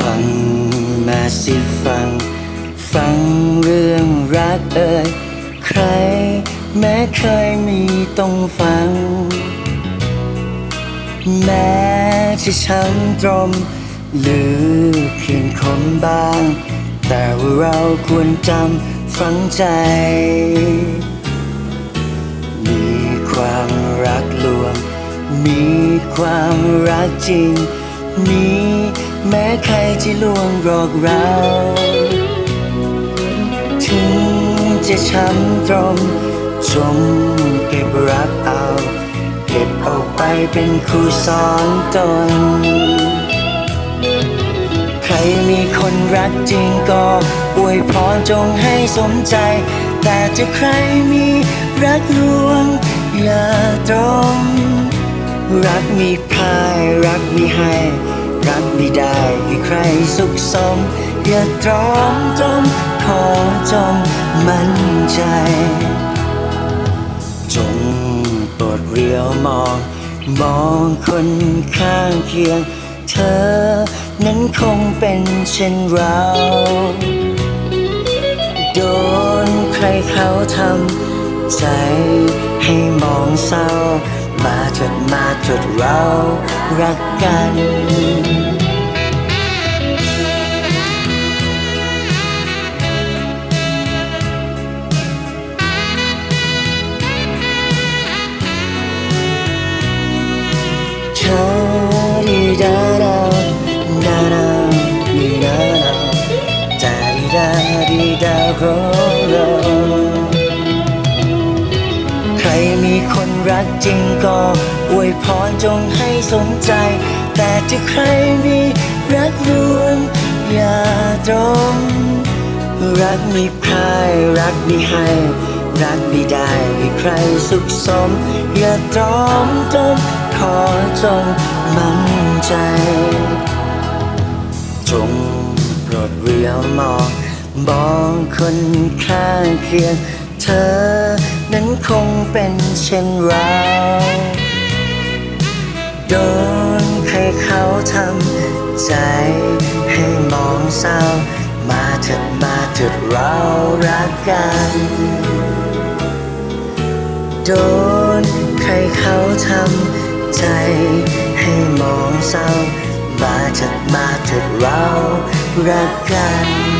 ฟังมาสิฟัง ฟังเรื่องรักเอ่ยใคร แม้เคยมีต้องฟัง แม้จะช้ำตรม หรือเขียนคมบาง แต่ว่าเราควรจำฝังใจ มีความรักลวง มีความรักจริง มี แม้ใครจะลวงหลอกเรา ถึงจะช้ำตรมจงเก็บรักเอา เก็บเอาไปเป็นครูสอนตน ใครมีคนรักจริงก็อวยพรจงให้สมใจ แต่จะใครมีรักลวงอย่าตรมรักมีค่ายรักมีให้ กไม่ได้ให้ใครสุขสมอย่าตรอมจมขอจงมั่นใจ จงโปรดเรียวมอง มองคนข้างเคียง เธอนั้นคงเป็นเช่นเราโดนใครเขาทำใจให้มองเศร้า มาเถิดมาเถิดเรารักกันชาดีดาดาดาดาดีดาดาจาดีดาดีดาของเร มีคนรักจริงก็อวยพรจงให้สมใจ แต่ถ้าใครมีรักลวงอย่าตรมรักมีใครรักมีให้ รักไม่ได้ให้ใครสุขสม อย่าตรอมจมขอจงมั่นใจ จงโปรดเรียวมองมองคนข้างเคียงเธอ นั้นคงเป็นเช่นเราโดนใครเขาทำใจให้มองเศร้า มาเถิดมาเถิดเรารักกันโดนใครเขาทำใจให้มองเศร้า มาเถิดมาเถิดเรารักกัน